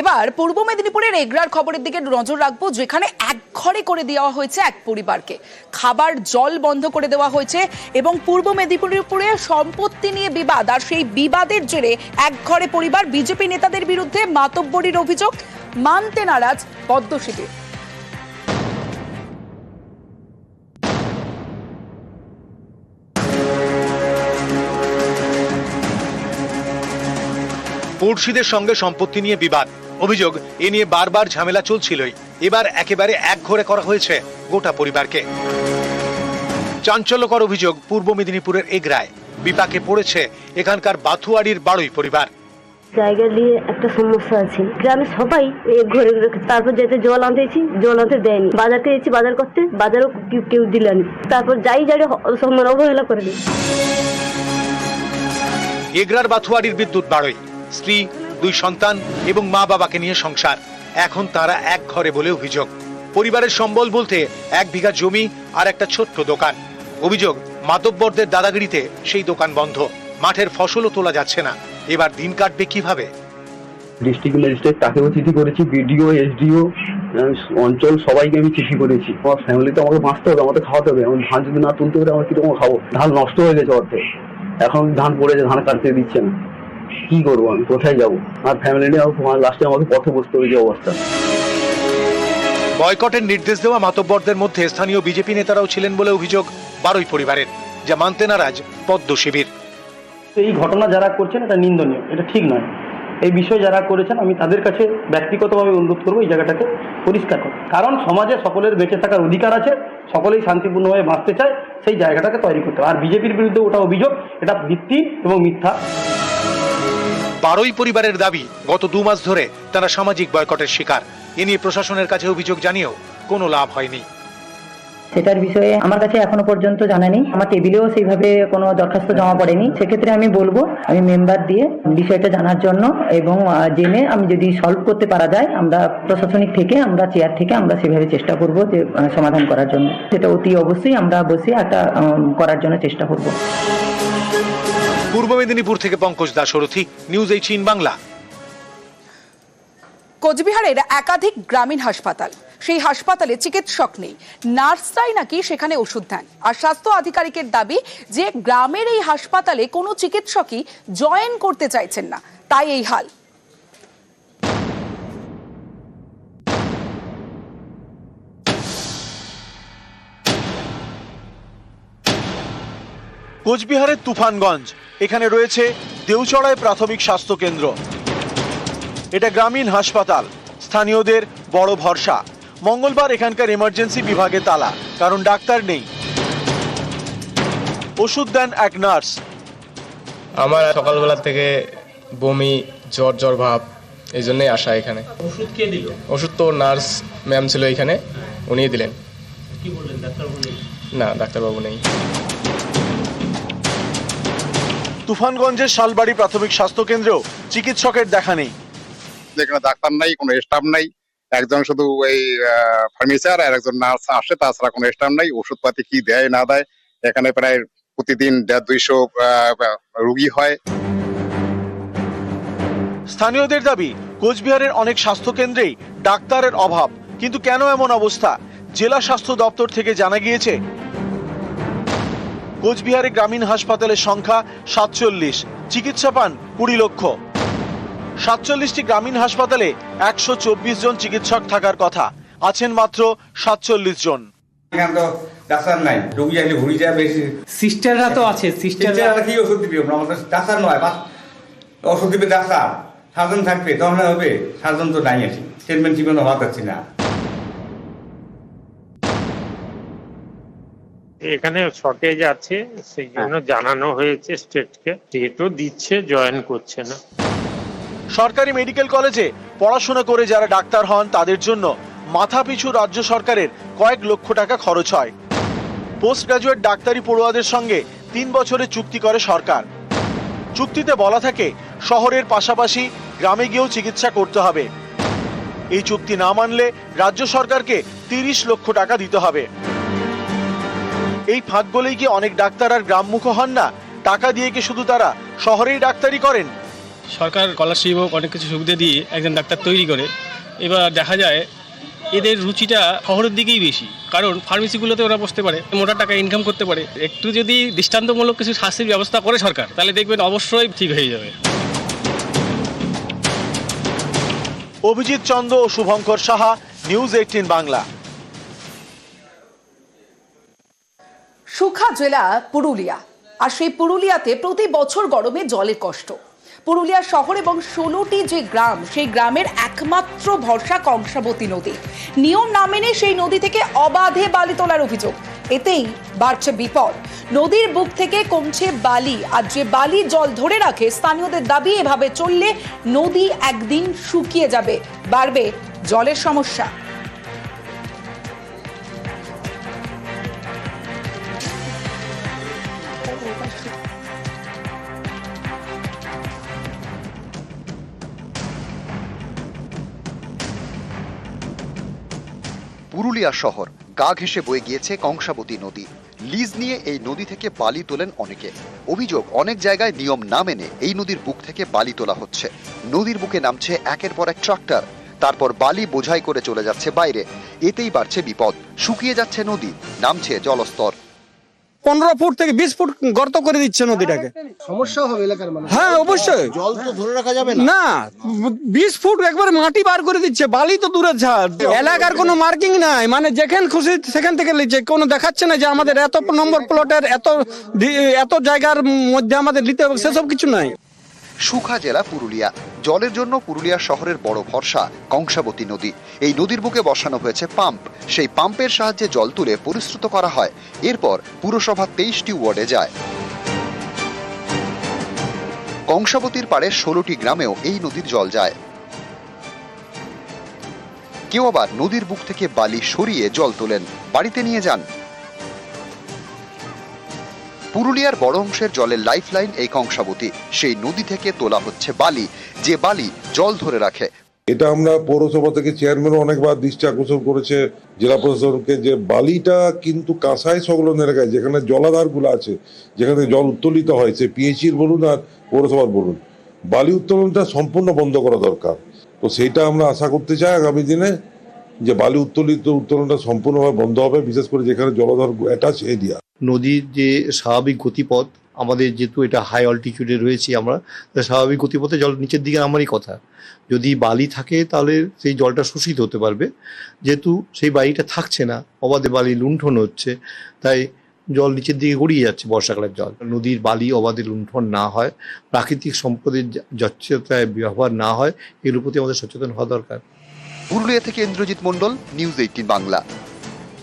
এবার পূর্ব মেদিনীপুরের এগরার খবরের দিকে নজর রাখব, যেখানে এক ঘরে করে দেওয়া হয়েছে এক পরিবারকে। খাবার জল বন্ধ করে দেওয়া হয়েছে এবং পূর্ব মেদিনীপুরে সম্পত্তি নিয়ে বিবাদ, আর সেই বিবাদের জেরে এক ঘরে পরিবার, বিজেপি নেতাদের বিরুদ্ধে মাতব্বরীর অভিযোগ। মানতে নারাজ পদ্ম পড়শিদের সঙ্গে সম্পত্তি নিয়ে বিবাদ। অভিযোগ এ নিয়ে বারবার ঝামেলা চলছিলই। এবার একেবারে এক ঘরে করা হয়েছে গোটা পরিবারকে। চাঞ্চল্যকর অভিযোগ পূর্ব মেদিনীপুরের এগরায়। বিপাকে পড়েছে এখানকার বাথুয়াড়ির বাড়ুই পরিবার। জায়গা নিয়ে একটা সমস্যা আছে। গ্রামে সবাই ঘরে তারপর যেতে জল আনতেছি জল আনতে দেয়নি। বাজারতে এসেছি বাজার করতে বাজারও কেউ কেউ দিলেনি তারপর যাই যাই অবহেলা করে দিই এগরার বাথুয়াড়ির বিদ্যুৎ বাড়ই স্ত্রী, দুই সন্তান এবং মা বাবাকে নিয়ে সংসার। এখন তারা এক ঘরে বলে অভিযোগ। পরিবারের সম্বল বলতে এক বিঘা জমি আর একটা ছোট্ট দোকান। অভিযোগ মাতব্বরদের দাদাগিরিতে সেই দোকান বন্ধ। মাঠের ফসলও তোলা যাচ্ছে না। এবার দিন কাটবে কীভাবে? ডিস্ট্রিক্ট ম্যাজিস্ট্রেট তাকেও চিঠি করেছি, বিডিও, এসডিও অঞ্চল সবাইকে আমি চিঠি করেছি। আমার ফ্যামিলিতে আমাকে বাঁচতে হবে, আমাকে খাওয়াতে হবে। ধান যদি না তুলতে পারে, আমার খাব? ধান নষ্ট হয়ে গেছে অর্থে এখন ধান পড়েছে ধান কাটতে দিচ্ছে না। কি করব আমি? কোথায় যাব? আর ফ্যামিলি নিয়ে আমার লাস্টে আমাকে পথে বসতে হবে যে অবস্থা। বয়কটের নির্দেশ দেওয়া মাতব্বরদের মধ্যে স্থানীয় বিজেপি নেতারাও ছিলেন বলে অভিযোগ বারোই পরিবারের যা মানতে নারাজ পদ্ম শিবির। এই ঘটনা যারা করছেন এটা নিন্দনীয় এটা ঠিক নয়। এই বিষয়ে যারা করেছেন আমি তাদের কাছে ব্যক্তিগতভাবে অনুরোধ করব এই জায়গাটাকে পরিষ্কার করো কারণ সমাজে সকলের বেঁচে থাকার অধিকার আছে সকলেই শান্তিপূর্ণভাবে বাঁচতে চায় সেই জায়গাটাকে তৈরি করতে হবে। আর বিজেপির বিরুদ্ধে ওটা অভিযোগ এটা ভিত্তি এবং মিথ্যা। বারোই পরিবারের দাবি, গত দু মাস ধরে তারা সামাজিক বয়কটের শিকার। এ নিয়ে প্রশাসনের কাছে অভিযোগ জানিয়েও কোনো লাভ হয়নি। সেটার বিষয়ে আমার কাছে এখনও পর্যন্ত জানা নেই। আমার টেবিলেও সেইভাবে কোনো দরখাস্ত জমা পড়েনি। সেক্ষেত্রে আমি বলব, আমি মেম্বার দিয়ে বিষয়টা জানার জন্য এবং জেনে আমি যদি সলভ করতে পারা যায়, আমরা প্রশাসনিক থেকে, আমরা চেয়ার থেকে আমরা সেভাবে চেষ্টা করব যে সমাধান করার জন্য। সেটা অতি অবশ্যই আমরা বসে একটা করার জন্য চেষ্টা করব। পূর্ব মেদিনীপুর থেকে পঙ্কজ দাসরথী নিউজ এইটিন বাংলা। কোচবিহারের একাধিক গ্রামীণ হাসপাতাল, সেই হাসপাতালে চিকিৎসক নেই। নার্সরাই নাকি সেখানে ওষুধ দেন। আর স্বাস্থ্য আধিকারিকের দাবি যে গ্রামের এই হাসপাতালে কোনো চিকিৎসকই জয়েন করতে চাইছেন না। তাই এই হাল। কোচবিহারের তুফানগঞ্জ। এখানে রয়েছে দেউচড়ায় প্রাথমিক স্বাস্থ্য কেন্দ্র এটা গ্রামীণ হাসপাতাল। স্থানীয়দের বড় ভরসা। মঙ্গলবার এখানকার এমার্জেন্সি বিভাগে তালা কারণ ডাক্তার নেই। ওষুধ দেন এক নার্স। আমার সকালবেলা থেকে বমি জ্বর জ্বর ভাব এই জন্যই আসা এখানে। ওষুধ কে দিল? ওষুধ তো নার্স ম্যাম ছিল এখানে উনিই দিলেন। কি বললেন? ডাক্তারবাবু নেই? না ডাক্তারবাবু নেই। তুফানগঞ্জের শালবাড়ি প্রাথমিক স্বাস্থ্য কেন্দ্রেও চিকিৎসকের দেখা নেই। যেখানে ডাক্তার নাই কোনো স্টাফ নাই একজন শুধু এই ফার্নিচার আর একজন নার্স আসে তাছাড়া কোনো স্টাফ নাই ওষুধপাতি কি দেয় না দেয় এখানে প্রায় প্রতিদিন দেড় দুইশো রুগী হয়। স্থানীয়দের দাবি কোচবিহারের অনেক স্বাস্থ্য কেন্দ্রেই ডাক্তারের অভাব কিন্তু কেন এমন অবস্থা? জেলা স্বাস্থ্য দপ্তর থেকে জানা গিয়েছে কোচবিহারে গ্রামীণ হাসপাতালের সংখ্যা সাতচল্লিশ। চিকিৎসা পান কুড়ি লক্ষ। সাতচল্লিশটি গ্রামীণ হাসপাতালে একশো চব্বিশ জন চিকিৎসক থাকার কথা। আছেন মাত্র সাতচল্লিশ জন। এখানে তো ডাক্তার নাই। রোগী চাইলে ঘুরি যায় বেশি। সিস্টাররা তো আছে সিস্টাররা সিস্টাররা কি ওষুধ দিবে? আমাদের ডাক্তার নয় বাস। ওষুধ দিবে ডাক্তার। সার্জন থাকবে তখন হবে? সার্জন তো নাই আছি ট্রিটমেন্ট হওয়া যাচ্ছে না। এখানে শর্টেজ আছে সেই জন্য জানানো হয়েছে স্টেটকে স্টেটও দিচ্ছে জয়েন করছে না। সরকারি মেডিকেল কলেজে পড়াশোনা করে যারা ডাক্তার হন তাদের জন্য মাথাপিছু রাজ্য সরকারের কয়েক লক্ষ টাকা খরচ হয়। পোস্ট গ্রাজুয়েট ডাক্তারি পড়ুয়াদের সঙ্গে তিন বছরের চুক্তি করে সরকার। চুক্তিতে বলা থাকে শহরের পাশাপাশি গ্রামে গিয়েও চিকিৎসা করতে হবে। এই চুক্তি না মানলে রাজ্য সরকারকে তিরিশ লক্ষ টাকা দিতে হবে। এই ফাঁক বলেই কি অনেক ডাক্তার আর গ্রামমুখ হন না? টাকা দিয়ে কি শুধু তারা শহরেই ডাক্তারি করেন? সরকার স্কলারশিপ হোক অনেক কিছু সুবিধা দিয়ে একজন ডাক্তার তৈরি করে। এবার দেখা যায় এদের রুচিটা শহরের দিকেই বেশি। কারণ ফার্মেসিগুলোতে ওরা বসতে পারে মোটা টাকা ইনকাম করতে পারে। একটু যদি দৃষ্টান্তমূলক কিছু শাস্তির ব্যবস্থা করে সরকার তাহলে দেখবেন অবশ্যই ঠিক হয়ে যাবে। অভিজিৎ চন্দ ও শুভঙ্কর সাহা নিউজ এইটিন বাংলা। সুখা জেলা পুরুলিয়া। আর সেই পুরুলিয়াতে প্রতি বছর গরমে জলের কষ্ট। পুরুলিয়া শহর এবং ষোলোটি যে গ্রাম, সেই গ্রামের একমাত্র ভরসা কংসাবতী নদী। নিয়ম না মেনে সেই নদী থেকে অবাধে বালি তোলার অভিযোগ। এতেই বাড়ছে বিপদ। নদীর বুক থেকে কমছে বালি, আর যে বালি জল ধরে রাখে, স্থানীয়দের দাবি, এভাবে চললে নদী একদিন শুকিয়ে যাবে, বাড়বে জলের সমস্যা। পুরুলিয়া শহর। গা ঘেঁষে বয়ে গিয়েছে কংসাবতী নদী। লিজ নিয়ে এই নদী থেকে বালি তোলেন অনেকে। অভিযোগ, অনেক জায়গায় নিয়ম না মেনে এই নদীর বুক থেকে বালি তোলা হচ্ছে। নদীর বুকে নামছে একের পর এক ট্রাক্টর। তারপর বালি বোঝাই করে চলে যাচ্ছে বাইরে। এতেই বাড়ছে বিপদ। শুকিয়ে যাচ্ছে নদী। নামছে জলস্তর। পনেরো ফুট থেকে বিশ ফুট গর্ত করে দিচ্ছে নদীটাকে। সমস্যা হবে এলাকার মানুষ। হ্যাঁ অবশ্যই। জল তো ধরে রাখা যাবে না। বিশ ফুট একবার মাটি বার করে দিচ্ছে বালি তো দূরে ঝাড়। এলাকার কোনো মার্কিং নাই মানে যেখান খুশি সেখান থেকে লিচ্ছে কোনো দেখাচ্ছে না যে আমাদের এত নম্বর প্লটের এত এত জায়গার মধ্যে আমাদের নিতে হবে সেসব কিছু নাই। সুখা জেলা পুরুলিয়া। জলের জন্য পুরুলিয়া শহরের বড় ভরসা, কংসাবতী নদী। এই নদীর বুকে বসানো হয়েছে পাম্প। সেই পাম্পের সাহায্যে জল তুলে পরিশ্রুত করা হয়। এরপর পুরসভা তেইশটি ওয়ার্ডে যায়। কংসাবতীর পাড়ে ষোলোটি গ্রামেও এই নদীর জল যায়। কেউ আবার নদীর বুক থেকে বালি সরিয়ে জল তোলেন। বাড়িতে নিয়ে যান। পুরুলিয়ার বড় অংশের জলের লাইফলাইন এই কংসাবতী। সেই নদী থেকে তোলা হচ্ছে বালি। যে বালি জল ধরে রাখে। এটা আমরা পৌরসভা থেকে চেয়ারম্যানও অনেকবার দৃষ্টি আকর্ষণ করেছে। জেলা প্রশাসনকে যে বালিটা কিন্তু কাঁসাই সংলগ্ন এলাকায়, যেখানে জলাধারগুলো আছে, যেখানে জল উত্তোলিত হয়, সে পিএইচির বলুন আর পৌরসভার বলুন, বালি উত্তোলনটা সম্পূর্ণ বন্ধ করা দরকার। তো সেইটা আমরা আশা করতে চাই আগামী দিনে। যে বালি উত্তোলিত উত্তোলনটা সম্পূর্ণভাবে বন্ধ হবে, বিশেষ করে যেখানে জলধর অ্যাটাচ এরিয়া নদীর যে স্বাভাবিক গতিপথ, আমাদের যেহেতু এটা হাই অল্টিটিউডে রয়েছি আমরা স্বাভাবিক গতিপথে জল নিচের দিকে আমারই কথা। যদি বালি থাকে, তাহলে সেই জলটা শোষিত হতে পারবে। যেহেতু সেই বালিটা থাকছে না, অবাধে বালি লুণ্ঠন হচ্ছে, তাই জল নিচের দিকে গড়িয়ে যাচ্ছে বর্ষাকালের জল। নদীর বালি অবাধে লুণ্ঠন না হয়, প্রাকৃতিক সম্পদের যচ্ছতায় ব্যবহার না হয় এগুলোর প্রতি আমাদের সচেতন হওয়া দরকার। পুরুলিয়া থেকে ইন্দ্রজিৎ মণ্ডল নিউজ এইটিন বাংলা।